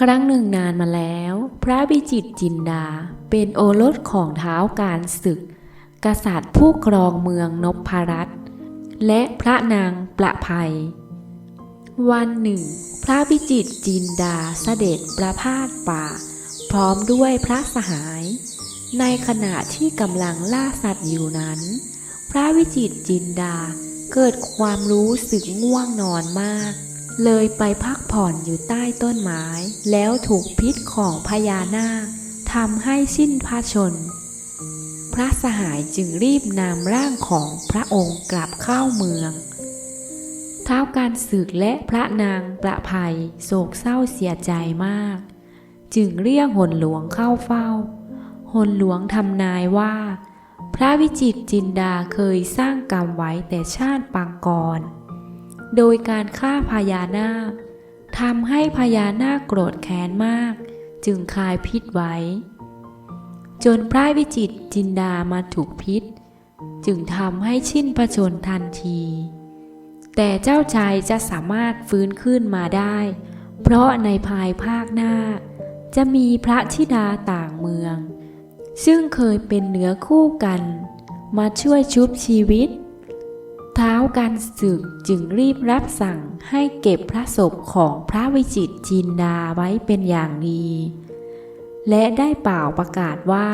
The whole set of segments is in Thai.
ครั้งหนึ่งนานมาแล้ว พระวิจิตจินดาเป็นโอรสของเท้าการศึก กษัตริย์ผู้ครองเมืองนพรัตน์และพระนางประภัย วันหนึ่ง พระวิจิตจินดาเสด็จประพาสป่า พร้อมด้วยพระสหาย ในขณะที่กำลังล่าสัตว์อยู่นั้น พระวิจิตจินดาเกิดความรู้สึกง่วงนอนมาก เลยไปพักผ่อนอยู่ใต้ต้นไม้ แล้วถูกพิษของพญานาคทำให้สิ้นพระชน พระสหายจึงรีบนำร่างของพระองค์กลับเข้าเมือง ท้าวการศึกและพระนางประภัยโศกเศร้าเสียใจมาก จึงเรียกหนหลวงเข้าเฝ้า หนหลวงทำนายว่า พระวิจิตรจินดาเคยสร้างกรรมไว้แต่ชาติปางก่อน โดยการฆ่าพญานาคทำให้พญานาคโกรธแค้นมาก จึงคายพิษไว้ จนพระวิจิตจินดามาถูกพิษ จึงทำให้ชิ้นพระชนทันที แต่เจ้าชายจะสามารถฟื้นขึ้นมาได้ เพราะในภายภาคหน้า จะมีพระธิดาต่างเมือง ซึ่งเคยเป็นเนื้อคู่กัน มาช่วยชุบชีวิต เท้ากันศึกจึงรีบรับสั่งให้เก็บพระศพของพระวิจิตรจินดาไว้เป็นอย่างดี และได้เป่าประกาศว่า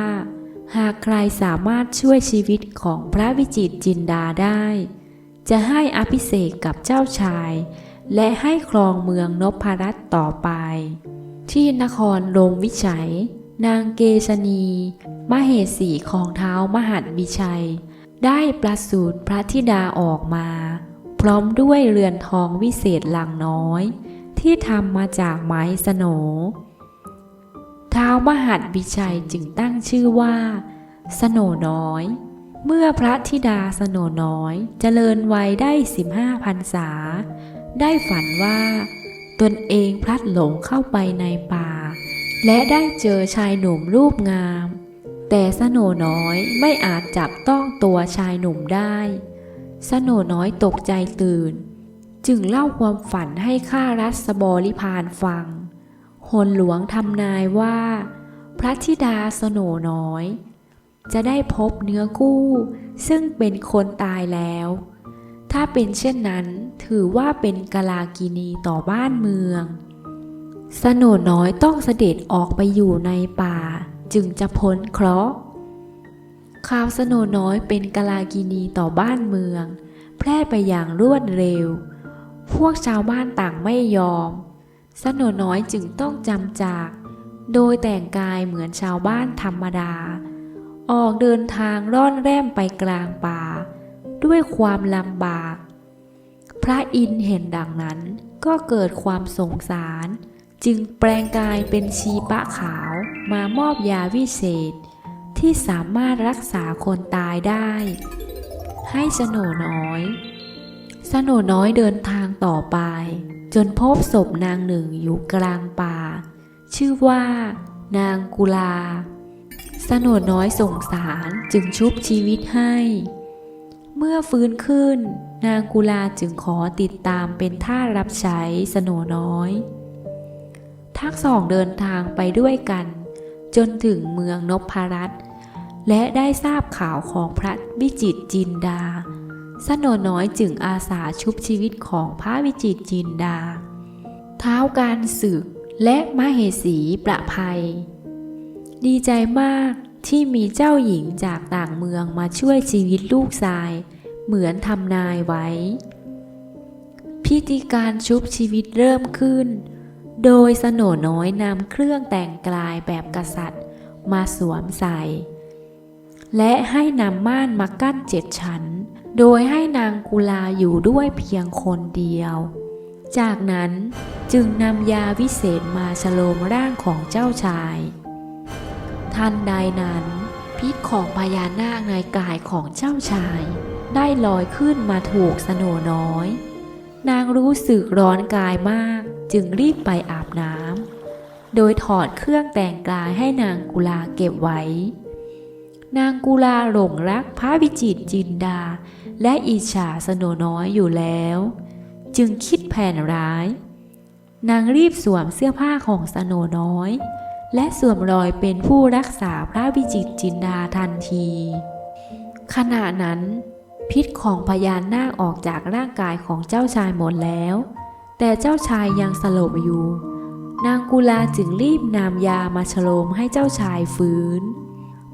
หากใครสามารถช่วยชีวิตของพระวิจิตรจินดาได้ จะให้อภิเษกกับเจ้าชาย และให้ครองเมืองนพรัตน์ต่อไป ที่นครโรงวิชัย นางเกษณีมเหสีของเท้ามหัดวิชัย ได้ประสูติพระธิดาออกมา พร้อมด้วยเรือนทองวิเศษหลังน้อย ที่ทำมาจากไม้สโหนท้าวมหัดวิชัยจึงตั้งชื่อว่า สโหนน้อย เมื่อพระธิดาสโหนน้อยเจริญวัยได้15พรรษา ได้ฝันว่า ตนเองพลัดหลงเข้าไปในป่า และได้เจอชายหนุ่มรูปงาม แต่สโนน้อยไม่อาจจับต้องตัวชายหนุ่มได้ สโนน้อยตกใจตื่น จึงเล่าความฝันให้ข้ารัศบริพารฟังหนหลวงทำนายว่า พระธิดาสโนน้อย จะได้พบเนื้อคู่ซึ่งเป็นคนตายแล้ว ถ้าเป็นเช่นนั้นถือว่าเป็นกลากินีต่อบ้านเมือง สโนน้อยต้องเสด็จออกไปอยู่ในป่า จึงจะพ้นเคราะห์ข่าวสโนน้อยเป็นกลากินีต่อบ้านเมือง แพร่ไปอย่างรวดเร็ว พวกชาวบ้านต่างไม่ยอม สโนน้อยจึงต้องจำจาก โดยแต่งกายเหมือนชาวบ้านธรรมดา ออกเดินทางร่อนแร่มไปกลางป่า ด้วยความลำบาก พระอินทร์เห็นดังนั้นก็เกิดความสงสาร จึงแปลงกายเป็นชีปะขาวมามอบยาวิเศษ ที่สามารถรักษาคนตายได้ ให้สโนน้อย สโนน้อยเดินทางต่อไป จนพบศพนางหนึ่งอยู่กลางป่า ชื่อว่า นางกุลา สโนน้อยสงสารจึงชุบชีวิตให้ เมื่อฟื้นขึ้น นางกุลาจึงขอติดตามเป็นท่ารับใช้สโนน้อย ทั้งสองเดินทางไปด้วยกัน จนถึงเมืองนพรัตน์และได้ทราบข่าวของพระวิจิตรจินดาสโหนน้อยจึงอาสาชุบชีวิตของพระวิจิตรจินดา เท้าการศึกและมเหสีประภัย ดีใจมากที่มีเจ้าหญิงจากต่างเมืองมาช่วยชีวิตลูกชาย เหมือนทำนายไว้ พิธีการชุบชีวิตเริ่มขึ้น โดยสโหนน้อยนำเครื่องแต่งกายแบบกษัตริย์มาสวมใส่ และให้นำม่านมากั้นเจ็ดชั้น โดยให้นางกุลาอยู่ด้วยเพียงคนเดียว จากนั้นจึงนำยาวิเศษมาฉโลมร่างของเจ้าชาย ทันใดนั้น พิษของพญานาคในกายของเจ้าชาย ได้ลอยขึ้นมาถูกสโนน้อย นางรู้สึกร้อนกายมาก จึงรีบไปอาบน้ำโดยถอดเครื่องแต่งกายให้นางกุลาเก็บไว้ นางกุลาหลงรักพระวิจิตรจินดา และอิจฉาสโนน้อยอยู่แล้ว จึงคิดแผนร้าย นางรีบสวมเสื้อผ้าของสโนน้อย และสวมรอยเป็นผู้รักษาพระวิจิตรจินดาทันที ขณะนั้นพิษของพญานาคออกจากร่างกายของเจ้าชายหมดแล้ว แต่เจ้าชายยังสลบอยู่ นางกุลาจึงรีบนำยามาฉโลมให้เจ้าชายฟื้น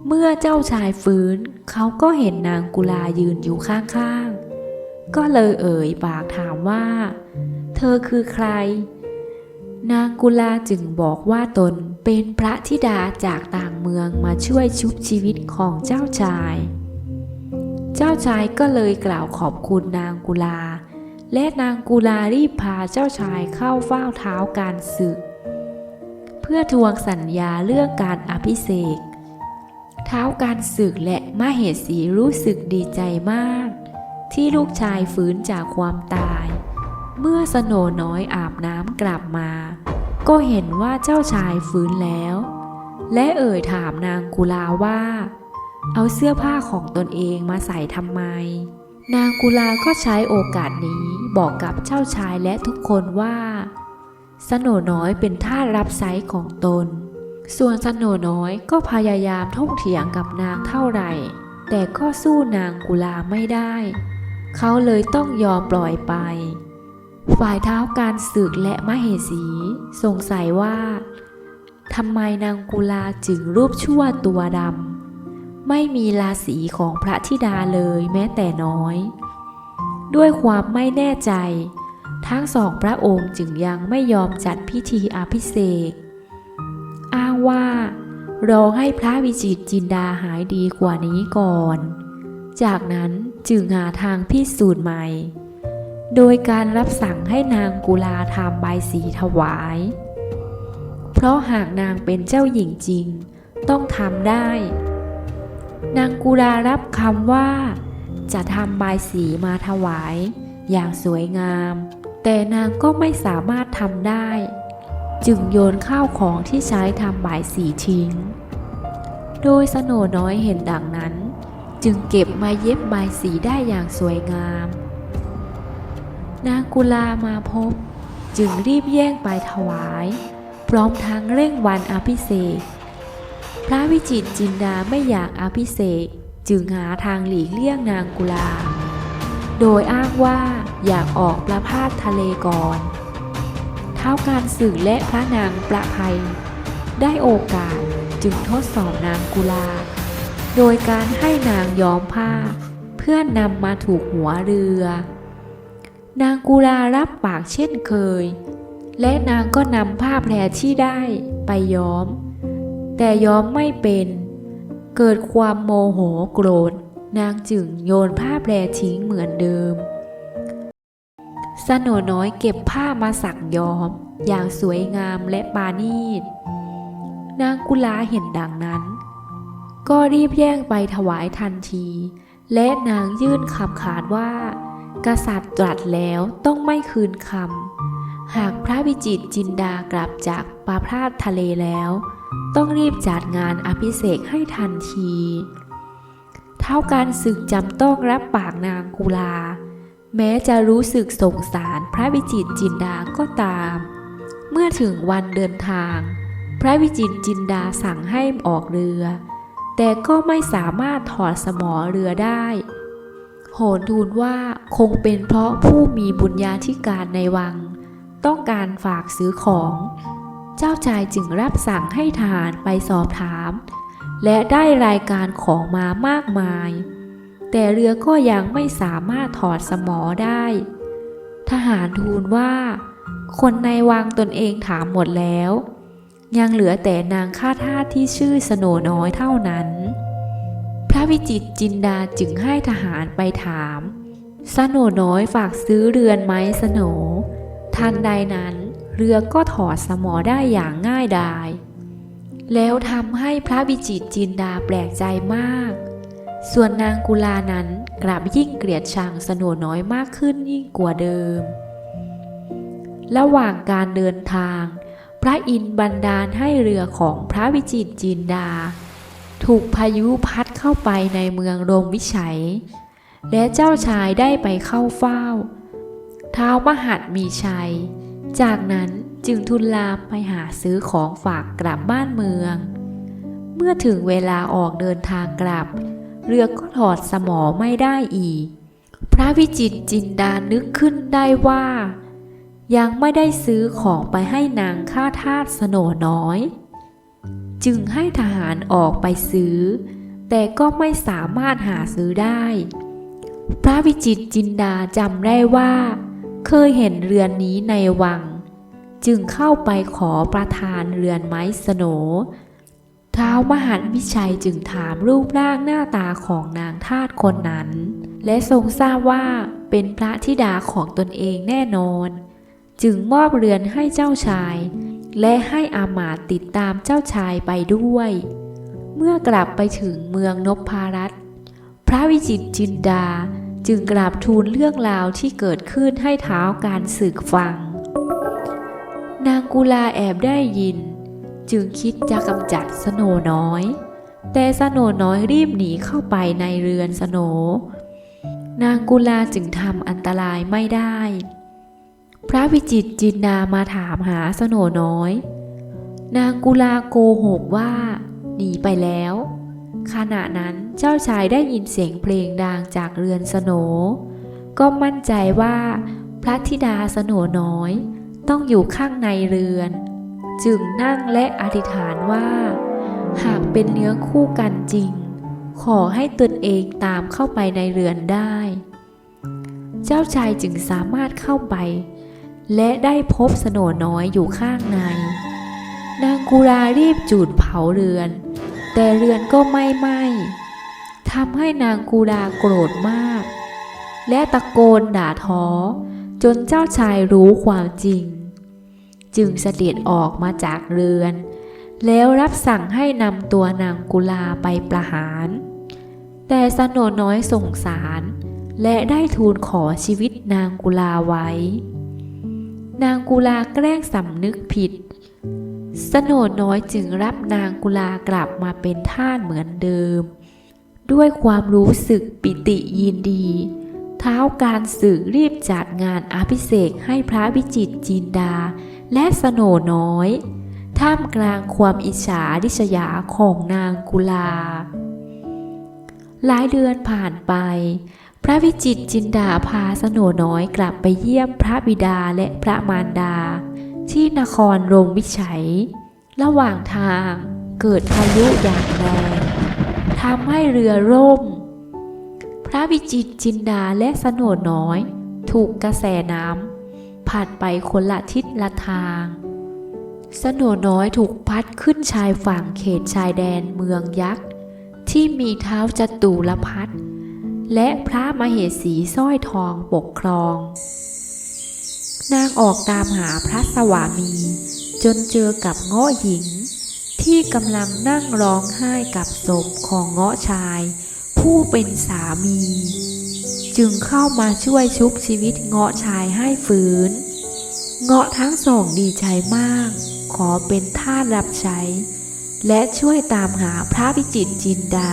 เมื่อเจ้าชายฟื้น เขาก็เห็นนางกุลายืนอยู่ข้างๆ ก็เลยเอ่ยปากถามว่า เธอคือใคร นางกุลาจึงบอกว่าตนเป็นพระธิดาจากต่างเมืองมาช่วยชุบชีวิตของเจ้าชาย เจ้าชายก็เลยกล่าวขอบคุณนางกุลา และนางกุลารีบพาเจ้าชายเข้าเฝ้าเท้าการศึก เพื่อทวงสัญญาเรื่องการอภิเษกเท้าการศึกและมเหสีรู้สึกดีใจมาก ที่ลูกชายฟื้นจากความตาย เมื่อสโนน้อยอาบน้ำกลับมา ก็เห็นว่าเจ้าชายฟื้นแล้ว และเอ่ยถามนางกุลาว่า เอาเสื้อผ้าของตนเองมาใส่ทำไมนางกุลาก็ใช้โอกาสนี้ บอกกับเจ้าชายและทุกคนว่า สโนน้อยเป็นท่ารับไซของตน ส่วนสโนน้อยก็พยายามท่งเถียงกับนางเท่าไหร่ แต่ก็สู้นางกุลาไม่ได้ เขาเลยต้องยอมปล่อยไป ฝ่ายเท้าการศึกและมเหสีสงสัยว่าทำไมนางกุลาจึงรูปชั่วตัวดำไม่มีราศีของพระธิดาเลยแม้แต่น้อย ด้วยความไม่แน่ใจ ทั้งสองพระองค์จึงยังไม่ยอมจัดพิธีอภิเษกอ้างว่ารอให้พระวิจิตจินดาหายดีกว่านี้ก่อน จากนั้นจึงหาทางพิสูจน์ใหม่ โดยการรับสั่งให้นางกุลาทำใบสีถวาย เพราะหากนางเป็นเจ้าหญิงจริง ต้องทำได้ นางกุลารับคำว่า จะทำบายสีมาถวาย อย่างสวยงาม แต่นางก็ไม่สามารถทำได้ จึงโยนข้าวของที่ใช้ทำบายสีทิ้ง โดยสโนน้อยเห็นดังนั้น จึงเก็บมาเย็บบายสีได้อย่างสวยงาม นางกุลามาพบ จึงรีบแย่งไปถวาย พร้อมทั้งเร่งวันอภิเษกพระวิจิตรจินดาไม่อยากอภิเษก จึงหาทางหลีกเลี่ยงนางกุลา โดยอ้างว่าอยากออกประพาสทะเลก่อนเท้าการศึกและพระนางประภัย ได้โอกาสจึงทดสอบนางกุลา โดยการให้นางย้อมผ้า เพื่อนนำมาถูกหัวเรือ นางกุลารับปากเช่นเคย และนางก็นำผ้าแพรที่ได้ไปย้อม แต่ย้อมไม่เป็น เกิดความโมโหโกรธ นางจึงโยนผ้าแพรทิ้งเหมือนเดิม สโนน้อยเก็บผ้ามาสักย้อม อย่างสวยงามและปานีต นางกุลาเห็นดังนั้น ก็รีบแย่งไปถวายทันที และนางยื่นคำขาดว่า กษัตริย์ตรัสแล้วต้องไม่คืนคำหากพระวิจิตรจินดากลับจากปาพาดทะเลแล้ว ต้องรีบจัดงานอภิเษกให้ทันที เท่าการศึกจำต้องรับปากนางกุลา แม้จะรู้สึกสงสารพระวิจิตรจินดาก็ตาม เมื่อถึงวันเดินทาง พระวิจิตรจินดาสั่งให้ออกเรือ แต่ก็ไม่สามารถถอดสมอเรือได้ โหนทูลว่าคงเป็นเพราะผู้มีบุญญาธิการในวัง ต้องการฝากซื้อของ เจ้าชายจึงรับสั่งให้ทหารไปสอบถาม และได้รายการของมามากมาย แต่เรือก็ยังไม่สามารถถอดสมอได้ ทหารทูลว่า คนในวังตนเองถามหมดแล้ว ยังเหลือแต่นางข้าทาสที่ชื่อสโนน้อยเท่านั้น พระวิจิตจินดาจึงให้ทหารไปถาม สโนน้อยฝากซื้อเรือนไหมสโนทันใดนั้น เรือก็ถอดสมอได้อย่างง่ายดาย แล้วทำให้พระวิจิตรจินดาแปลกใจมาก ส่วนนางกุลานั้นกลับยิ่งเกลียดชังสโหนน้อยมากขึ้นยิ่งกว่าเดิม ระหว่างการเดินทาง พระอินบันดาลให้เรือของพระวิจิตรจินดา ถูกพายุพัดเข้าไปในเมืองโรมวิชัย และเจ้าชายได้ไปเข้าเฝ้าท้าวมหัดมีชัย จากนั้นจึงทุนลามไปหาซื้อของฝากกลับบ้านเมือง เมื่อถึงเวลาออกเดินทางกลับ เรือก็ถอดสมอไม่ได้อีก พระวิจิตจินดานึกขึ้นได้ว่า ยังไม่ได้ซื้อของไปให้นางข้าทาสสโนน้อย จึงให้ทหารออกไปซื้อ แต่ก็ไม่สามารถหาซื้อได้ พระวิจิตจินดาจำได้ว่า เคยเห็นเรือนนี้ในวัง จึงเข้าไปขอประทานเรือนไม้สโนเท้าวมหันวิชัยจึงถามรูปร่างหน้าตาของนางทาสคนนั้น และทรงทราบว่าเป็นพระธิดาของตนเองแน่นอน จึงมอบเรือนให้เจ้าชาย และให้อามาตติดตามเจ้าชายไปด้วย เมื่อกลับไปถึงเมืองนพารัตพระวิจิตรจินดา จึงกราบทูลเรื่องราวที่เกิดขึ้นให้เท้าการศึกฟัง นางกุลาแอบได้ยิน จึงคิดจะกำจัดสโนน้อย แต่สโนน้อยรีบหนีเข้าไปในเรือนสโน นางกุลาจึงทำอันตรายไม่ได้ พระวิจิตจินดามาถามหาสโนน้อย นางกุลาโกหกว่า หนีไปแล้ว ขณะนั้นเจ้าชายได้ยินเสียงเพลงดังจากเรือนสโน ก็มั่นใจว่าพระธิดาสโนน้อย ต้องอยู่ข้างในเรือน จึงนั่งและอธิษฐานว่า หากเป็นเนื้อคู่กันจริง ขอให้ตนเองตามเข้าไปในเรือนได้ เจ้าชายจึงสามารถเข้าไป และได้พบสโนน้อยอยู่ข้างใน นางกุรารีบจูดเผาเรือน แต่เรือนก็ไม่ไหม้ทำให้นางกูราโกรธมาก และตะโกนด่าท้อ จนเจ้าชายรู้ความจริง จึงเสด็จออกมาจากเรือน แล้วรับสั่งให้นำตัวนางกุลาไปประหาร แต่สนน้อยสงสาร และได้ทูลขอชีวิตนางกุลาไว้ นางกุลาแกล้งสำนึกผิด สโนน้อยจึงรับนางกุลากลับมาเป็นท่าสเหมือนเดิม ด้วยความรู้สึกปิติยินดี เท้าการศึกรีบจัดงานอภิเษกให้พระวิจิตรจินดา และสโนน้อย ท่ามกลางความอิจฉาริษยาของนางกุลา หลายเดือนผ่านไป พระวิจิตรจินดาพาสโนน้อยกลับไปเยี่ยมพระบิดาและพระมารดา ที่นครโรงวิชัย ระหว่างทางเกิดพายุอย่างแรงทำให้เรือร่ม พระวิจิตรจินดาและสโนน้อย ถูกกระแสน้ำพัดไปคนละทิศละทางสโนน้อยถูกพัดขึ้นชายฝั่งเขตชายแดนเมืองยักษ์ ที่มีเท้าจตุรพัฒน์และพระมเหสีสร้อยทองปกครอง นางออกตามหาพระสวามี จนเจอกับเงาะหญิง ที่กำลังนั่งร้องไห้กับศพของเงาะชาย ผู้เป็นสามี จึงเข้ามาช่วยชุบชีวิตเงาะชายให้ฟื้น เงาะทั้งสองดีใจมาก ขอเป็นทาสรับใช้ และช่วยตามหาพระวิจิตรจินดา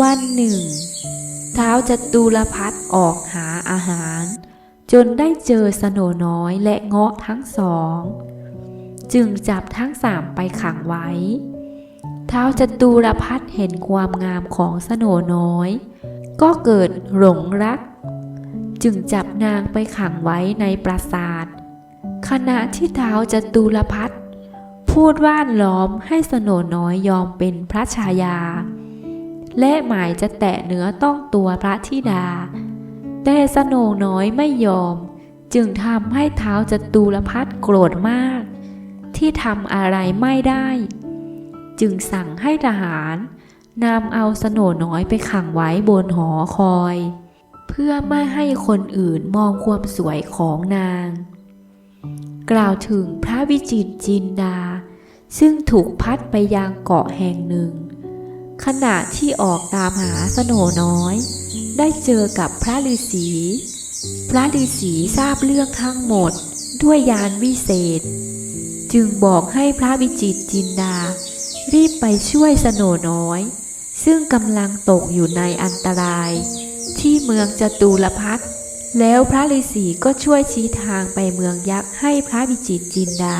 วันหนึ่ง เท้าจตุรพัฒออกหาอาหาร จนได้เจอสโนน้อยและเงาะทั้งสอง จึงจับทั้งสามไปขังไว้เท้าวจตุรพัฒเห็นความงามของสโนน้อย ก็เกิดหลงรัก จึงจับนางไปขังไว้ในปราสาท ขณะที่เท้าวจตุรพัฒพูดว่านล้อมให้สโนน้อยยอมเป็นพระชายา และหมายจะแตะเนื้อต้องตัวพระธิดา แต่สโนน้อยไม่ยอม จึงทำให้เท้าวจตุรพัฒน์โกรธมาก ที่ทำอะไรไม่ได้ จึงสั่งให้ทหารนำเอาสโนน้อยไปขังไว้บนหอคอย เพื่อไม่ให้คนอื่นมองความสวยของนาง กล่าวถึงพระวิจิตจินดา ซึ่งถูกพัดไปยังเกาะแห่งหนึ่ง ขณะที่ออกตามหาสโนน้อย ได้เจอกับพระฤาษี พระฤาษีทราบเรื่องทั้งหมดด้วยยานวิเศษ จึงบอกให้พระวิจิตรจินดา รีบไปช่วยสโนน้อย ซึ่งกำลังตกอยู่ในอันตราย ที่เมืองจตุรพัฒน์แล้วพระฤาษีก็ช่วยชี้ทางไปเมืองยักษ์ให้พระวิจิตรจินดา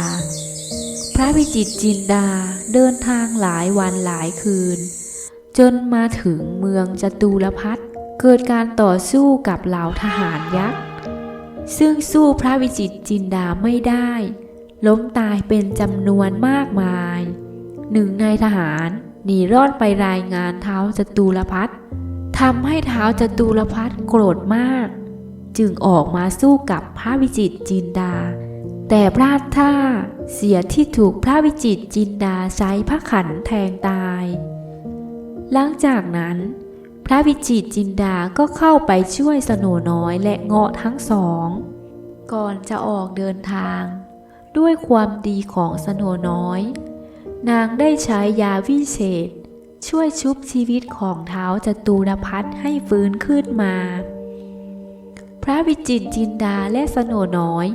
พระวิจิตรจินดาเดินทางหลายวันหลายคืน จนมาถึงเมืองจตุรพัท เกิดการต่อสู้กับเหล่าทหารยักษ์ซึ่งสู้พระวิจิตรจินดาไม่ได้ ล้มตายเป็นจำนวนมากมาย หนึ่งในทหารหนีรอดไปรายงานเท้าจตุรพัททำให้เท้าจตุรพัทโกรธมาก จึงออกมาสู้กับพระวิจิตรจินดา แต่พลาดท่าเสียที่ถูกพระวิจิตรจินดาใช้พระขันแทงตาย หลังจากนั้น ระวิจิตรจินดาก็เข้าไปช่วยสโนน้อยและเงาะทั้งสอง ก่อนจะออกเดินทาง ด้วยความดีของสโนน้อย นางได้ใช้ยาวิเศษ ช่วยชุบชีวิตของเท้าจตุรพัฒให้ฟื้นขึ้นมา พระวิจิตรจินดาและสโนน้อย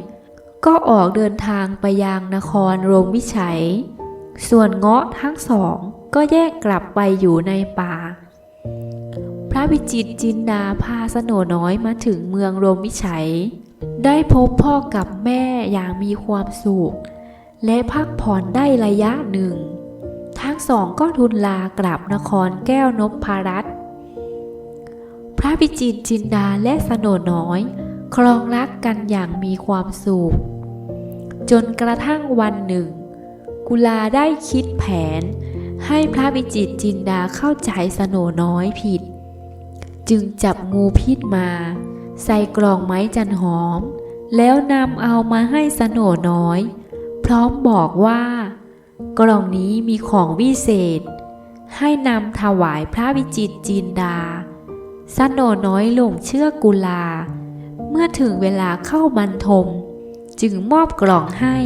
ก็ออกเดินทางไปยังนครโรมวิชัย ส่วนเงาะทั้งสองก็แยกกลับไปอยู่ในป่า วิจิตรจินดาพาสโนน้อยมาถึงเมืองโรมวิชัย ได้พบพ่อกับแม่อย่างมีความสุข และพักผ่อนได้ระยะหนึ่ง ทั้งสองก็ทุนลากลับนครแก้วนพรัตน์พระวิจิตรจินดาและสโนน้อย ครองรักกันอย่างมีความสุข จนกระทั่งวันหนึ่ง กุลาได้คิดแผนให้พระวิจิตรจินดาเข้าใจสโนน้อยผิด จึงจับงูพิษมา ใส่กล่องไม้จันหอม แล้วนำเอามาให้สโหนน้อย พร้อมบอกว่า กล่องนี้มีของวิเศษ ให้นำถวายพระวิจิตรจินดา สโหนน้อยหลงเชื่อกุลา เมื่อถึงเวลาเข้าบรรทม จึงมอบกล่องให้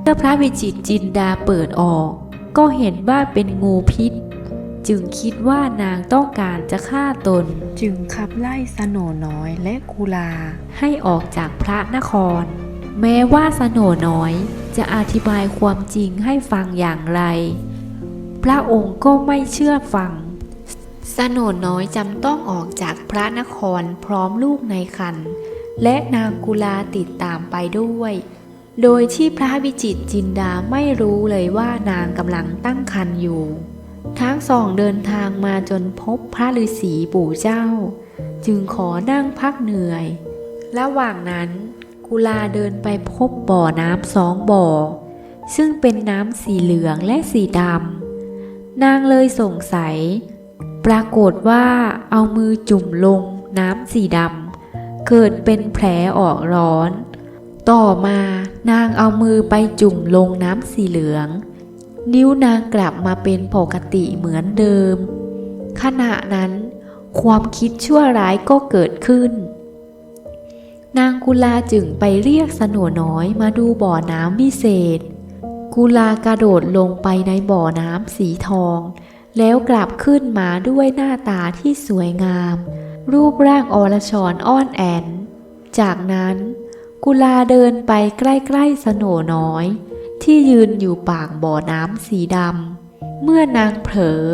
เมื่อพระวิจิตรจินดาเปิดออก ก็เห็นว่าเป็นงูพิษ จึงคิดว่านางต้องการจะฆ่าตน จึงขับไล่สโหนน้อยและกุลา ให้ออกจากพระนคร แม้ว่าสโหนน้อยจะอธิบายความจริงให้ฟังอย่างไร พระองค์ก็ไม่เชื่อฟัง สโหนน้อยจำต้องออกจากพระนครพร้อมลูกในคัน และนางกุลาติดตามไปด้วย โดยที่พระวิจิตรจินดาไม่รู้เลยว่านางกำลังตั้งครรภ์อยู่ ทั้งสองเดินทางมาจนพบพระฤาษีปู่เจ้า จึงขอนั่งพักเหนื่อย ระหว่างนั้นกุลาเดินไปพบบ่อน้ำสองบ่อ ซึ่งเป็นน้ำสีเหลืองและสีดำนางเลยสงสัย ปรากฏว่าเอามือจุ่มลงน้ำสีดำเกิดเป็นแผลออกร้อน ต่อมานางเอามือไปจุ่มลงน้ำสีเหลือง นิ้วนางกลับมาเป็นปกติเหมือนเดิม ขณะนั้น ความคิดชั่วร้ายก็เกิดขึ้น นางกุลาจึงไปเรียกสโหนน้อยมาดูบ่อน้ำวิเศษ กุลากระโดดลงไปในบ่อน้ำสีทอง แล้วกลับขึ้นมาด้วยหน้าตาที่สวยงาม รูปร่างอรชรอ้อนแอน จากนั้น กุลาเดินไปใกล้ๆสโหนน้อย ที่ยืนอยู่ปากบ่อน้ำสีดำ เมื่อนางเผลอ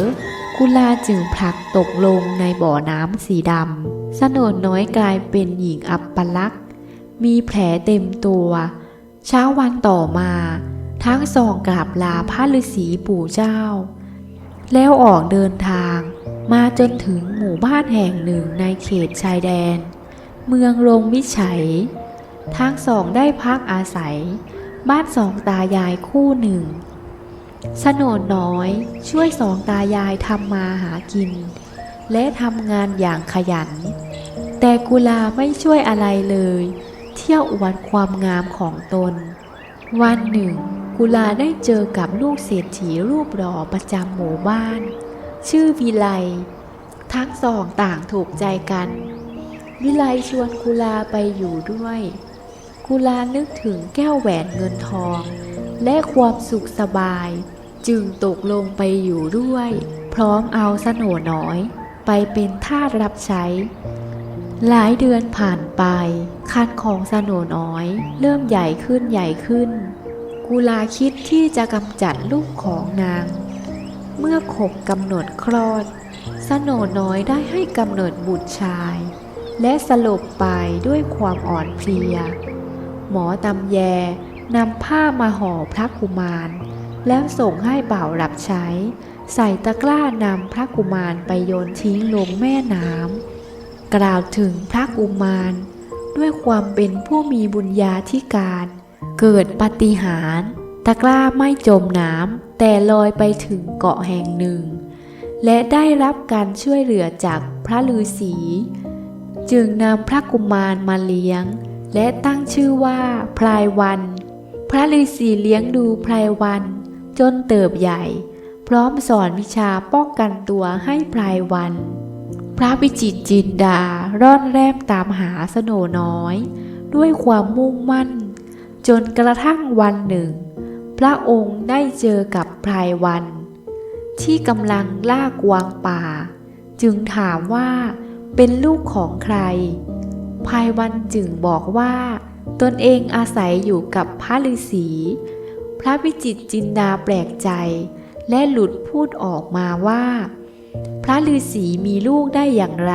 กุลาจึงผลักตกลงในบ่อน้ำสีดำสโหนน้อยกลายเป็นหญิงอับปลักษ์มีแผลเต็มตัว เช้าวันต่อมา ทั้งสองกราบลาพระฤาษีปู่เจ้า แล้วออกเดินทางมาจนถึงหมู่บ้านแห่งหนึ่งในเขตชายแดน เมืองโรงวิชัย ทั้งสองได้พักอาศัย บ้านสองตายายคู่หนึ่งสนนน้อยช่วยสองตายายทำมาหากิน และทำงานอย่างขยัน แต่กุลาไม่ช่วยอะไรเลย เที่ยวอวดความงามของตน วันหนึ่ง กุลาได้เจอกับลูกเศรษฐีรูปหล่อประจำหมู่บ้าน ชื่อวิไล ทั้งสองต่างถูกใจกัน วิไลชวนกุลาไปอยู่ด้วย กุลานึกถึงแก้วแหวนเงินทอง และความสุขสบายจึงตกลงไปอยู่ด้วย พร้อมเอาสโหน้อย ไปเป็นทาสรับใช้ หลายเดือนผ่านไป คันของสโหน้อย เริ่มใหญ่ขึ้นใหญ่ขึ้น กุลาคิดที่จะกำจัดลูกของนาง เมื่อครบกำหนดคลอดสโหน้อยได้ให้กำเนิดบุตรชาย และสลบไปด้วยความอ่อนเพลีย หมอตำแยนำผ้ามาห่อพระกุมาร แล้วส่งให้บ่าวรับใช้ ใส่ตะกร้านำพระกุมารไปโยนทิ้งลงแม่น้ำกล่าวถึงพระกุมาร ด้วยความเป็นผู้มีบุญญาธิการ เกิดปาฏิหารตะกร้าไม่จมน้ำแต่ลอยไปถึงเกาะแห่งหนึ่ง และได้รับการช่วยเหลือจากพระฤาษี จึงนำพระกุมารมาเลี้ยง และตั้งชื่อว่าพลายวัน พระฤาษีเลี้ยงดูพลายวัน จนเติบใหญ่ พร้อมสอนวิชาป้องกันตัวให้พลายวัน พระวิจิตรจินดาร่อนแรมตามหาสโนน้อย ด้วยความมุ่งมั่น จนกระทั่งวันหนึ่ง พระองค์ได้เจอกับพลายวัน ที่กำลังล่ากวางป่า จึงถามว่าเป็นลูกของใคร พลายวันจึงบอกว่า ตนเองอาศัยอยู่กับพระฤาษี พระวิจิตจินดาแปลกใจ และหลุดพูดออกมาว่า พระฤาษีมีลูกได้อย่างไร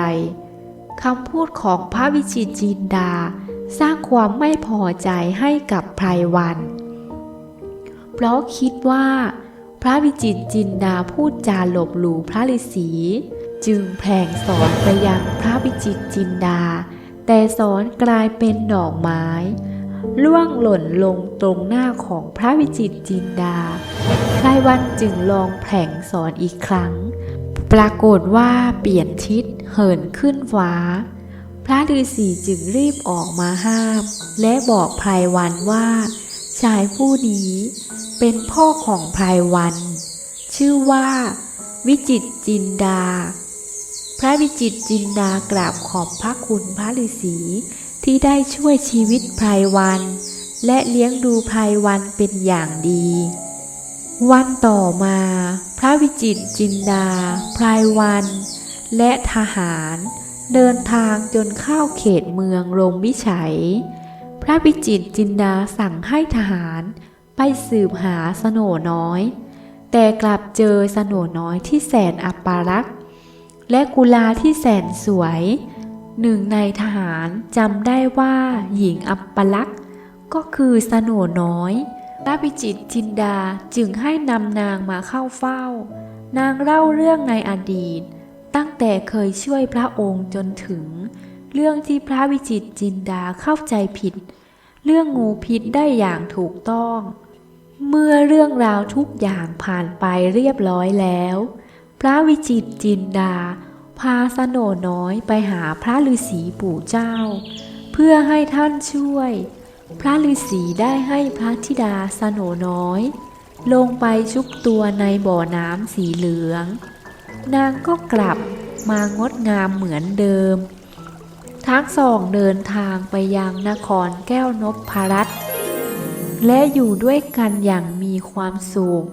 คำพูดของพระวิจิตจินดา สร้างความไม่พอใจให้กับไพรวัน เพราะคิดว่า พระวิจิตจินดาพูดจาหลบหลู่พระฤาษี จึงแผลงสอนไปยังพระวิจิตจินดา แต่สอนกลายเป็นดอกไม้ ล่วงหล่นลงตรงหน้าของพระวิจิตรจินดาไพรวันจึงลองแผลงสอนอีกครั้ง ปรากฏว่าเปลี่ยนทิศเหินขึ้นฟ้า พระฤาษีจึงรีบออกมาห้าม และบอกไพรวันว่า ชายผู้นี้เป็นพ่อของไพรวัน ชื่อว่า วิจิตรจินดา พระวิจิตรจินดากราบขอบพระคุณพระฤาษีที่ได้ช่วยชีวิตไพรวัน และเลี้ยงดูไพรวันเป็นอย่างดี วันต่อมา พระวิจิตรจินดาพลายวัน และทหารเดินทางจนเข้าเขตเมืองลงวิชัย พระวิจิตรจินดาสั่งให้ทหารไปสืบหาสโนน้อย แต่กลับเจอสโนน้อยที่แสนอัปปารักษ และกุลาที่แสนสวย หนึ่งในทหารจำได้ว่าหญิงอัปปลักษ์ก็คือสโนน้อยพระวิจิตรจินดาจึงให้นำนางมาเข้าเฝ้า นางเล่าเรื่องในอดีต ตั้งแต่เคยช่วยพระองค์จนถึง เรื่องที่พระวิจิตรจินดาเข้าใจผิด เรื่องงูพิษได้อย่างถูกต้อง เมื่อเรื่องราวทุกอย่างผ่านไปเรียบร้อยแล้ว พระวิจิตรจินดา พาสโนน้อยไปหาพระฤาษีปู่เจ้า เพื่อให้ท่านช่วย พระฤาษีได้ให้พระธิดาสโนน้อย ลงไปชุบตัวในบ่อน้ำสีเหลือง นางก็กลับมางดงามเหมือนเดิม ทั้งสองเดินทางไปยังนครแก้วนพรัตและอยู่ด้วยกันอย่างมีความสุข